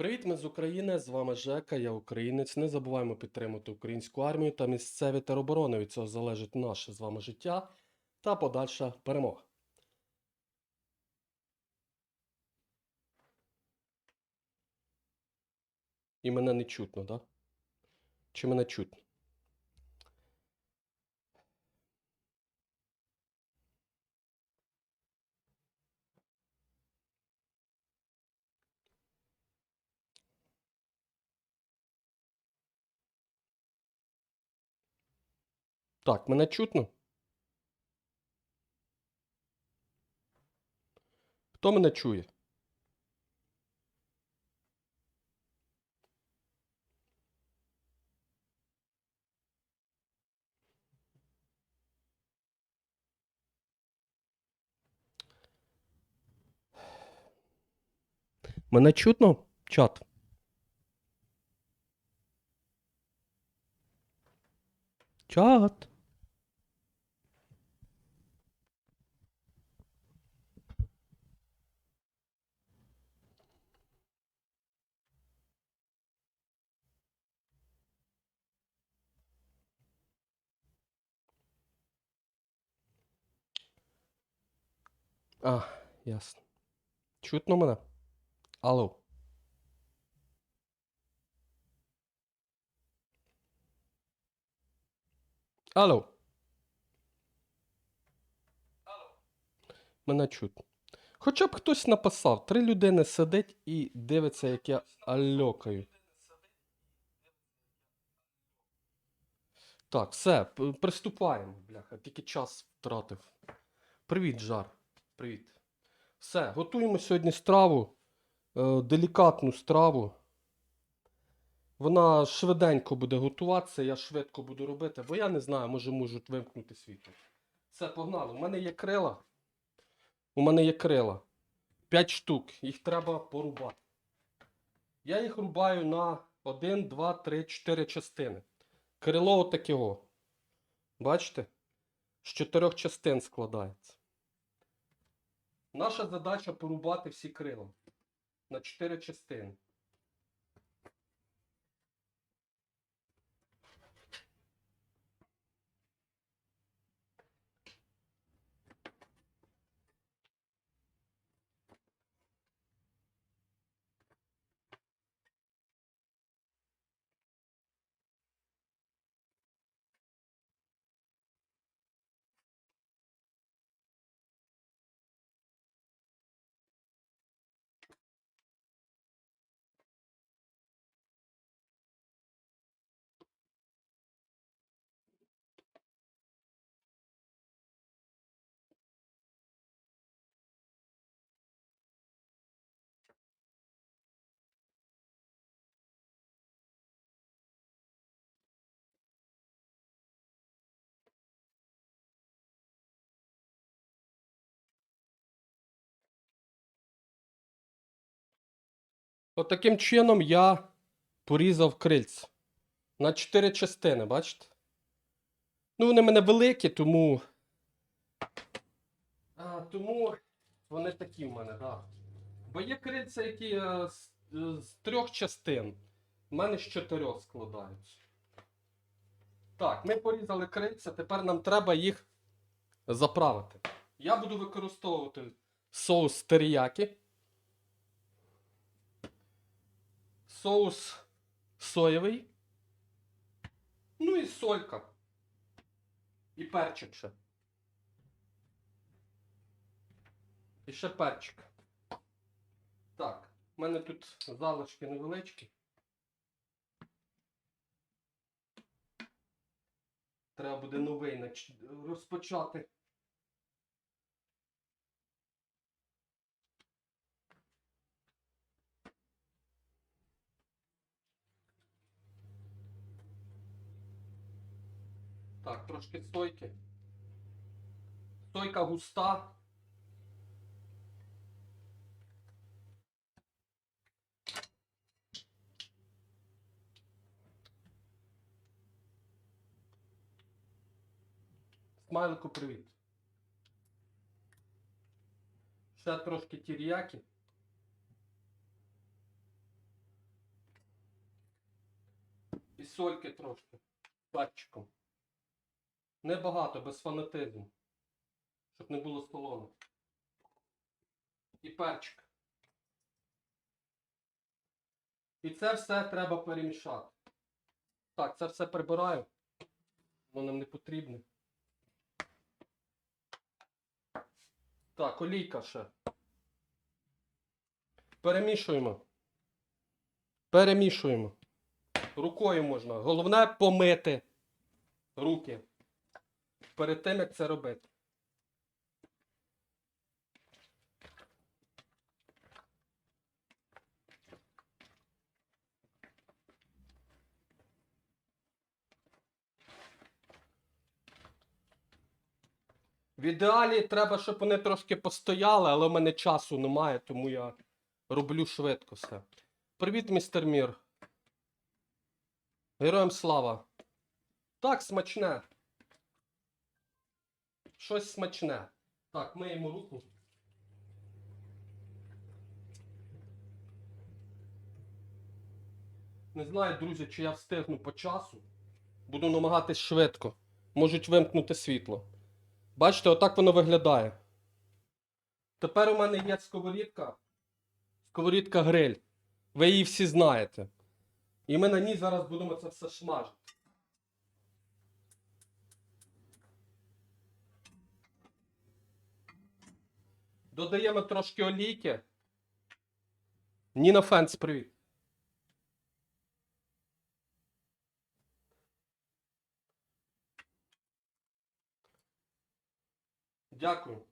Привіт, ми з України. З вами Жека, я українець. Не забуваємо підтримати українську армію та місцеві тероборони. Від цього залежить наше з вами життя та подальша перемога. І мене не чутно, так? Да? Чи мене чутно? Так, мене чутно? Хто мене чує? Мене чутно? Чат. Чат. А, ясно. Чутно мене? Алло. Алло. Алло. Мене чутно. Хоча б хтось написав, три людини сидить і дивиться, як я альокаю. Так, все, приступаємо, бляха, тільки час втратив. Привіт, Жар. Привіт. Все, готуємо сьогодні страву, е, делікатну страву. Вона швиденько буде готуватися, я швидко буду робити, бо я не знаю, може можуть вимкнути світло. Все, погнали. У мене є крила. У мене є крила. 5 штук. Їх треба порубати. Я їх рубаю на 1, 2, 3, 4 частини. Крило отакого. Бачите? З чотирьох частин складається. Наша задача порубати всі крила на 4 частини. От чином я порізав крильця. На 4 частини, бачите? Ну, вони в мене великі, тому. А, тому вони такі в мене, так. Да. Бо є крильця, які е, з, е, з трьох частин. У мене з чотирьох складаються. Так, ми порізали крильця, тепер нам треба їх заправити. Я буду використовувати соус теріякі. Соус соєвий. Ну і солька. І перчик ще. І ще перчик. Так, в мене тут залишки невеличкі. Треба буде новий розпочати. Так, трошки стойки. Стойка густа. Смайлику привіт. Ще трошки тір'яки. І сольки трошки. Пальчиком. Небагато, без фанатизму. Щоб не було солоно. І перчик. І це все треба перемішати. Так, це все прибираю. Воно нам не потрібне. Так, олійка ще. Перемішуємо. Перемішуємо. Рукою можна. Головне помити руки. Перед тим, як це робити. В ідеалі треба, щоб вони трошки постояли, але в мене часу немає, тому я роблю швидко все. Привіт, містер Мір. Героям слава. Так, смачне. Щось смачне. Так, миємо руку. Не знаю, друзі, чи я встигну по часу. Буду намагатись швидко. Можуть вимкнути світло. Бачите, отак воно виглядає. Тепер у мене є сковорідка. Сковорідка гриль. Ви її всі знаєте. І ми на ній зараз будемо це все смажити. Додаємо трошки олійки. Ніна Фенс, привіт. Дякую.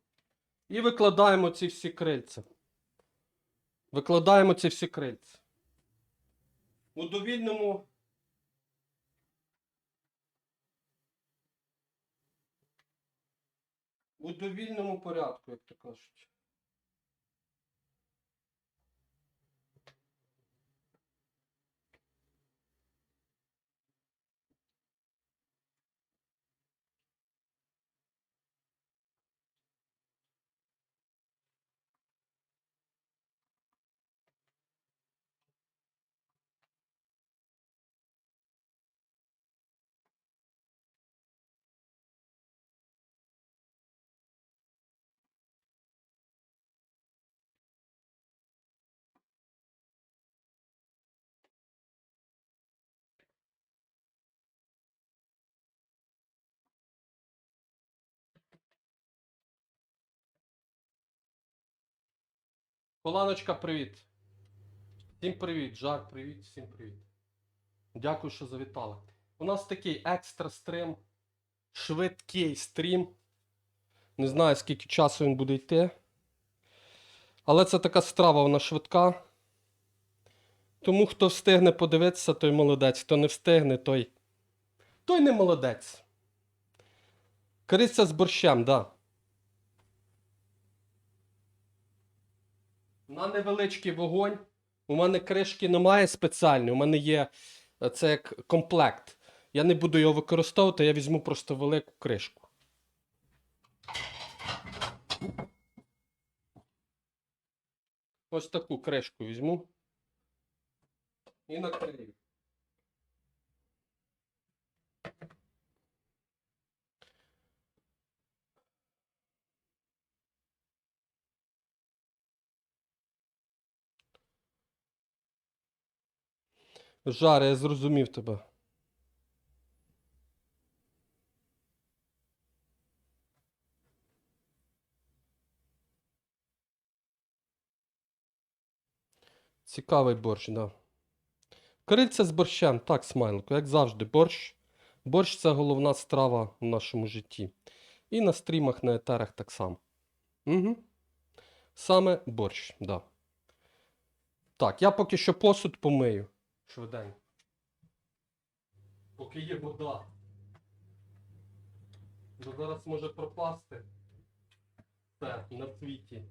І викладаємо ці всі крильця. Викладаємо ці всі крильця. У довільному. У довільному порядку, як то кажуть. Поланочка, привіт. Всім привіт, Жак, привіт, всім привіт. Дякую, що завітали. У нас такий екстра стрім, швидкий стрім. Не знаю, скільки часу він буде йти. Але це така страва, вона швидка. Тому хто встигне подивитися, той молодець. Хто не встигне, той. Той не молодець. Кориця з борщем, так. Да. На невеличкий вогонь. У мене кришки немає спеціальної, у мене є е, це як комплект. Я не буду його використовувати, я візьму просто велику кришку. Ось таку кришку візьму. І накрию. Жаре, я зрозумів тебе. Цікавий борщ, да. Кориця з борщем, так, смайлику, як завжди, борщ. Борщ це головна страва в нашому житті. І на стрімах, на етерах так само. Угу. Саме борщ, да. Так, я поки що посуд помию. Швиденько. Поки є вода. Бо зараз може пропасти все на світі.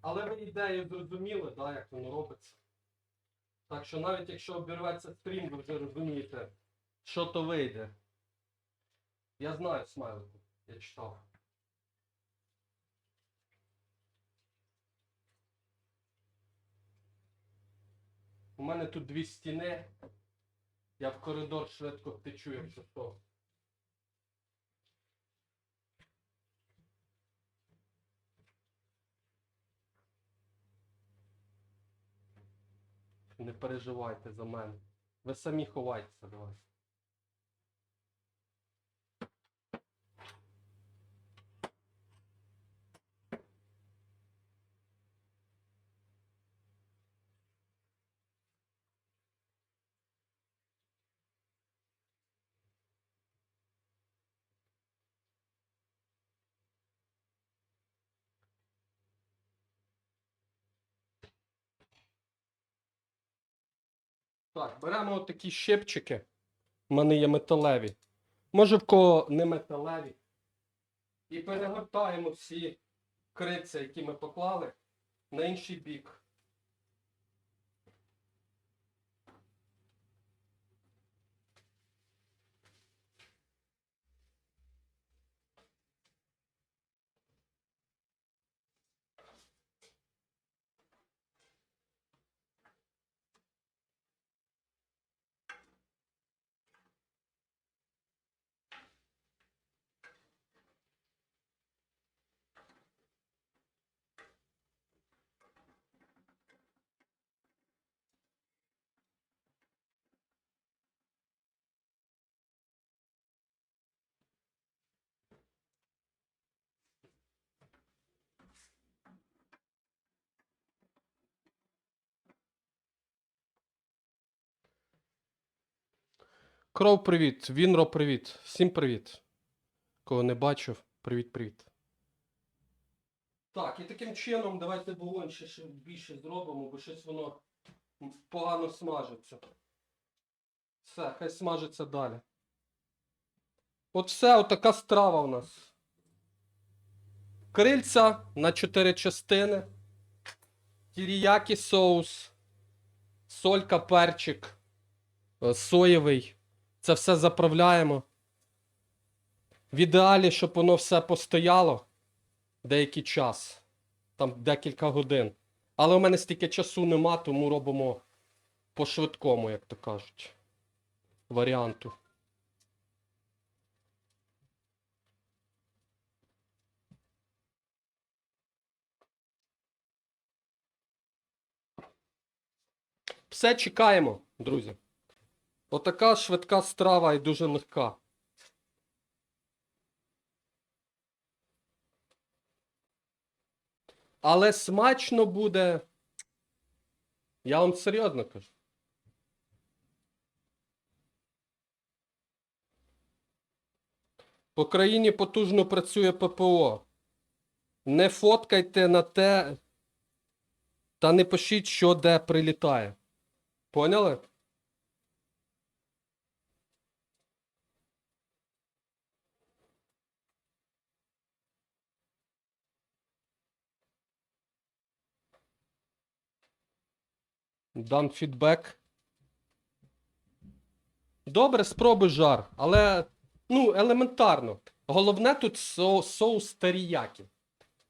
Але ви ідею зрозуміли, да, як воно робиться. Так що навіть якщо обірветься стрім, ви вже розумієте, що то вийде. Я знаю смайлику, я читав. У мене тут дві стіни. Я в коридор швидко втечу, якщо що. Не переживайте за мене. Ви самі ховайтеся, давай. Так, беремо отакі щипчики. У мене є металеві. Може в кого не металеві. І перегортаємо всі криця, які ми поклали, на інший бік. Кров, привіт. Вінро, привіт. Всім привіт. Кого не бачив, привіт-привіт. Так, і таким чином давайте вогонь ще, більше зробимо, бо щось воно погано смажиться. Все, хай смажиться далі. От все, отака страва у нас. Крильця на 4 частини. Тіріякі соус. Солька, перчик. е, Соєвий. Це все заправляємо. В ідеалі, щоб воно все постояло деякий час, там декілька годин. Але у мене стільки часу нема, тому робимо по швидкому, як то кажуть. Варіанту. Все чекаємо, друзі. Отака швидка страва і дуже легка. Але смачно буде. Я вам серйозно кажу. По країні потужно працює ППО. Не фоткайте на те та не пишіть, що де прилітає. Поняли? Дан фідбек. Добре, спробуй жар, але ну, елементарно. Головне тут со- соус теріякі.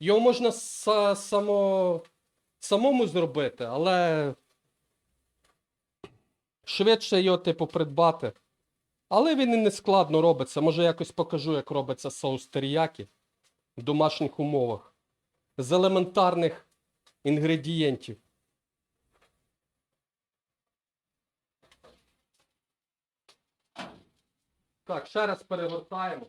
Його можна са- само, самому зробити, але швидше його, типу, придбати. Але він і не складно робиться. Може, якось покажу, як робиться соус теріякі в домашніх умовах. З елементарних інгредієнтів. Так, ще раз перегортаємо.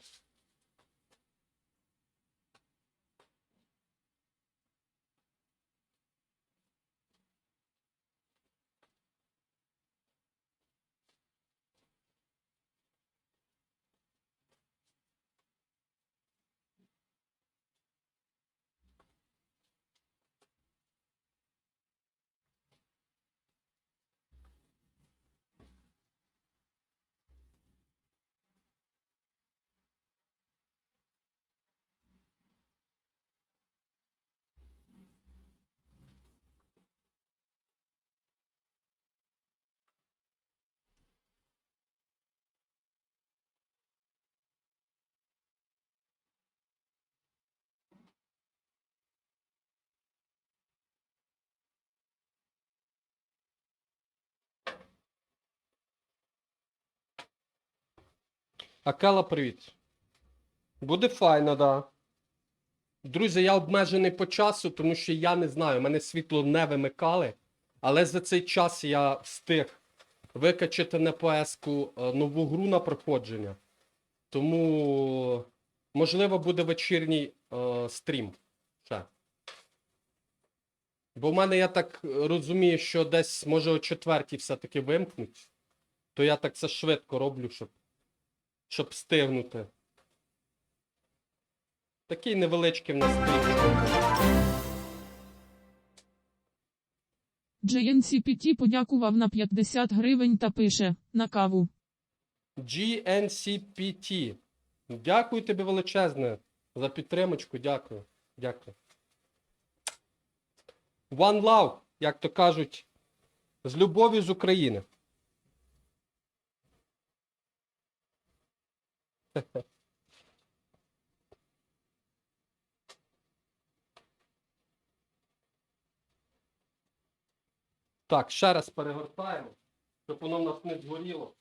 Акела, привіт. Буде файно, да. Друзі, я обмежений по часу, тому що я не знаю, мене світло не вимикали, але за цей час я встиг викачати на ПС-ку е, нову гру на проходження. Тому, можливо, буде вечірній е, стрім. Ще. Бо в мене, я так розумію, що десь, може, о четвертій все-таки вимкнуть. То я так це швидко роблю, щоб, щоб встигнути. Такий невеличкий в нас. JNCPT подякував на 50 гривень та пише на каву. GNCPT. Дякую тобі величезне за підтримочку. Дякую. Дякую. One love, як то кажуть, з любов'ю з України. Так, ще раз перегортаємо, щоб воно в нас не згоріло.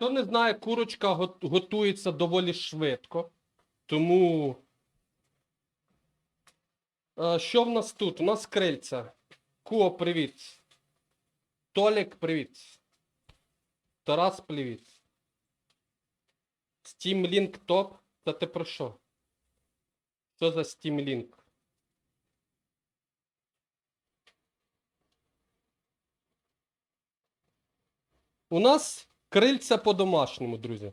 Хто не знає, курочка готується доволі швидко. Тому. Е, Що в нас тут? У нас крильця. Ко, привіт. Толік, привіт. Тарас, привіт. Steam Link топ. Та ти про що? Що за Steam Link? У нас крильця по-домашньому, друзі.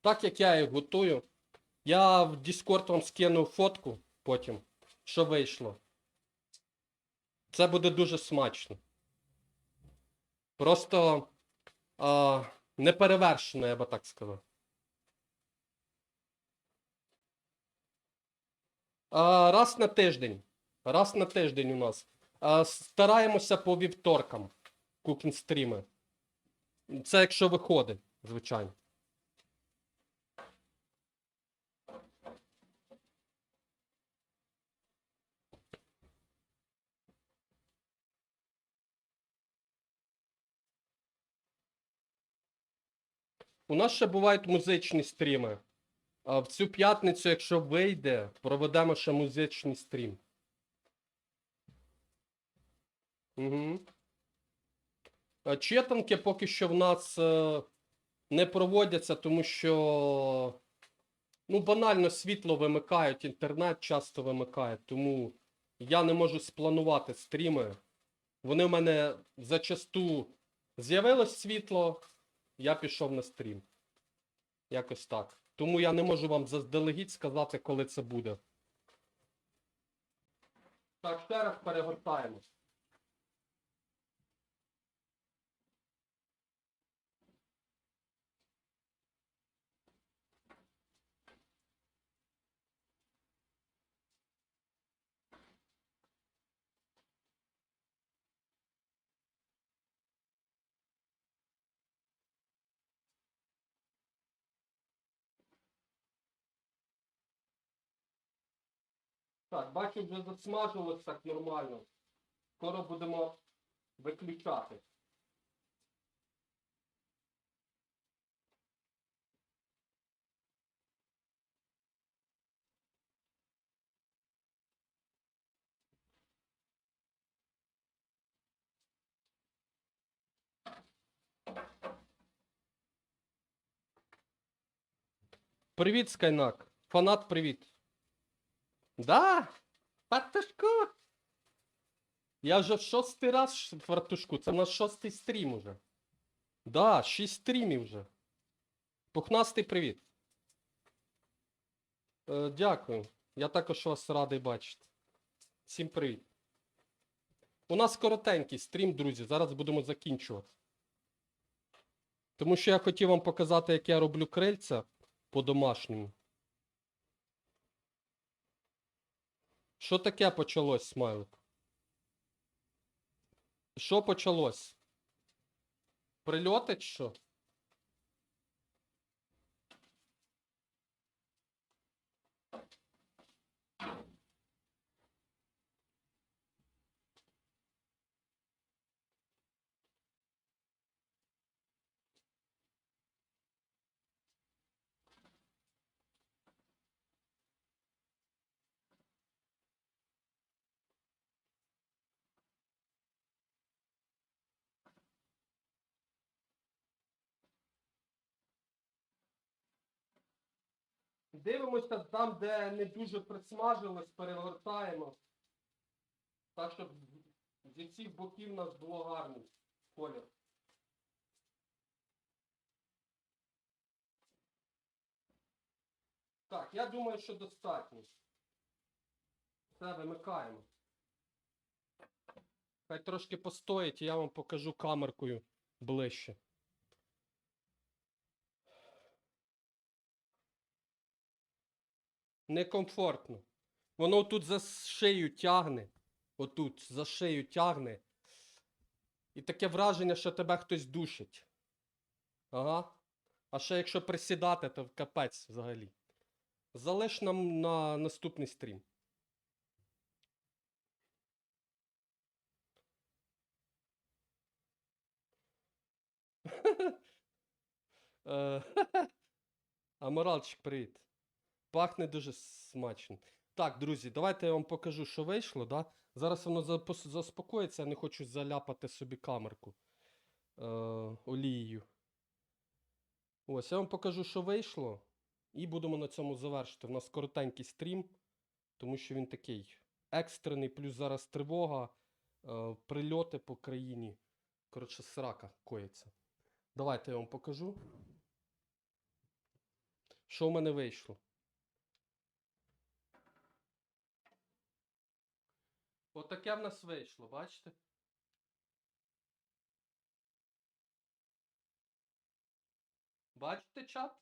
Так як я їх готую. Я в Discord вам скину фотку потім, що вийшло. Це буде дуже смачно. Просто а, неперевершено, я би так сказав. А, раз на тиждень. Раз на тиждень у нас. А, стараємося по вівторкам. Кукінг стріми. Це якщо виходить, звичайно. У нас ще бувають музичні стріми. А в цю п'ятницю, якщо вийде, проведемо ще музичний стрім. Угу. Е, Читанки поки що в нас е, не проводяться, тому що ну, банально світло вимикають, інтернет часто вимикає, тому я не можу спланувати стріми. Вони в мене зачасту з'явилось світло, я пішов на стрім. Якось так. Тому я не можу вам заздалегідь сказати, коли це буде. Так, ще раз перегортаємо. Так, бачу, вже засмажилось так нормально. Скоро будемо виключати. Привіт, Скайнак. Фанат, привіт. Да, фартушку. Я вже в шостий раз в фартушку. Це в нас шостий стрім уже. Да, шість стрімів вже. Пухнастий привіт. Е, дякую. Я також вас радий бачити. Всім привіт. У нас коротенький стрім, друзі. Зараз будемо закінчувати. Тому що я хотів вам показати, як я роблю крильця по-домашньому. Що таке почалось, смайлик? Що почалось? Прильоти чи що? Дивимося там, де не дуже присмажилось, перегортаємо. Так, щоб зі всіх боків у нас було гарний колір. Так, я думаю, що достатньо. Все, вимикаємо. Хай трошки постоїть, і я вам покажу камеркою ближче. Некомфортно. Воно тут за шию тягне. Отут, за шию тягне. І таке враження, що тебе хтось душить. Ага. А ще якщо присідати, то капець взагалі. Залиш нам на наступний стрім. Е, Аморалчик, привіт. Пахне дуже смачно. Так, друзі, давайте я вам покажу, що вийшло. Да? Зараз воно заспокоїться, я не хочу заляпати собі камерку е, олією. Ось, я вам покажу, що вийшло. І будемо на цьому завершити. У нас коротенький стрім, тому що він такий екстрений, плюс зараз тривога, е, прильоти по країні. Коротше, срака коїться. Давайте я вам покажу. Що в мене вийшло? Отаке в нас вийшло, бачите? Бачите чат?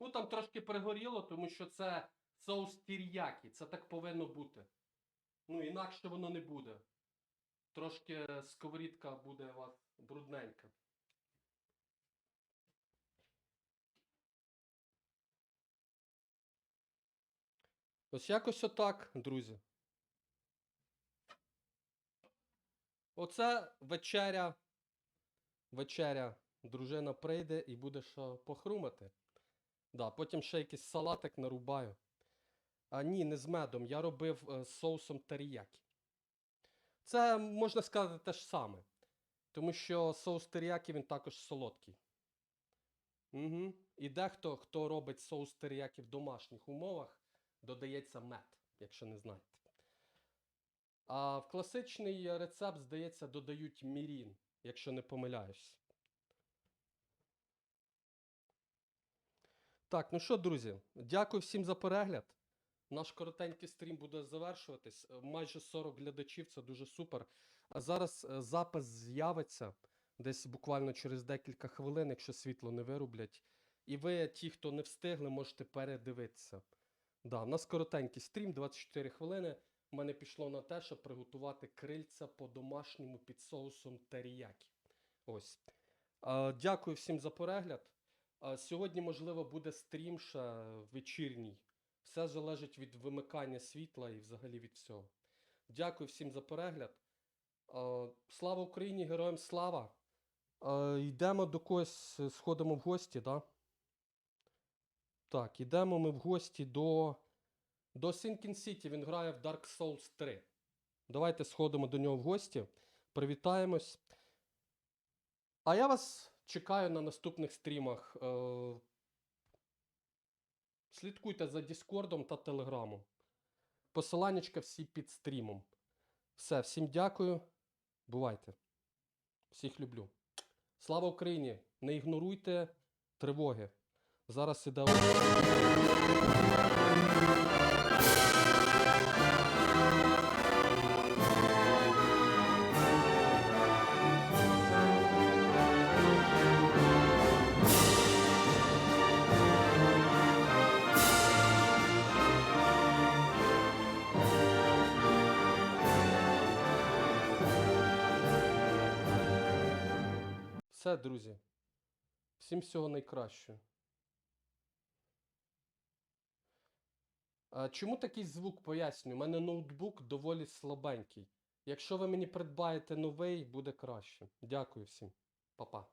Ну там трошки пригоріло, тому що це соус тір'які. Це так повинно бути. Ну, інакше воно не буде. Трошки сковорідка буде у вас брудненька. Ось якось отак, друзі. Оце вечеря. Вечеря. Дружина прийде і буде що похрумати. Да, потім ще якийсь салатик нарубаю. А ні, не з медом. Я робив е, з соусом теріякі. Це можна сказати те ж саме. Тому що соус теріякі він також солодкий. Угу. І дехто, хто робить соус теріякі в домашніх умовах, додається мед, якщо не знаєте. А в класичний рецепт, здається, додають мірін, якщо не помиляюсь. Так, ну що, друзі, дякую всім за перегляд. Наш коротенький стрім буде завершуватись. Е, Майже 40 глядачів, це дуже супер. А зараз е, запис з'явиться десь буквально через декілька хвилин, якщо світло не вирублять. І ви, ті, хто не встигли, можете передивитися. Да, у нас коротенький стрім, 24 хвилини. Мене пішло на те, щоб приготувати крильця по-домашньому під соусом теріякі. Ось. Дякую всім за перегляд. Сьогодні, можливо, буде стрім вечірній. Все залежить від вимикання світла і взагалі від всього. Дякую всім за перегляд. Слава Україні, героям слава! Йдемо до когось, сходимо в гості, да? Так, ідемо ми в гості до. До Sinking City. Він грає в Dark Souls 3. Давайте сходимо до нього в гості. Привітаємось. А я вас чекаю на наступних стрімах. Е, Слідкуйте за Діскордом та Телеграмом. Посиланнячка всі під стрімом. Все, всім дякую. Бувайте. Всіх люблю. Слава Україні! Не ігноруйте тривоги. Зараз іде. Все, друзі. Всім всього найкращого. Чому такий звук пояснюю? У мене ноутбук доволі слабенький. Якщо ви мені придбаєте новий, буде краще. Дякую всім. Па-па.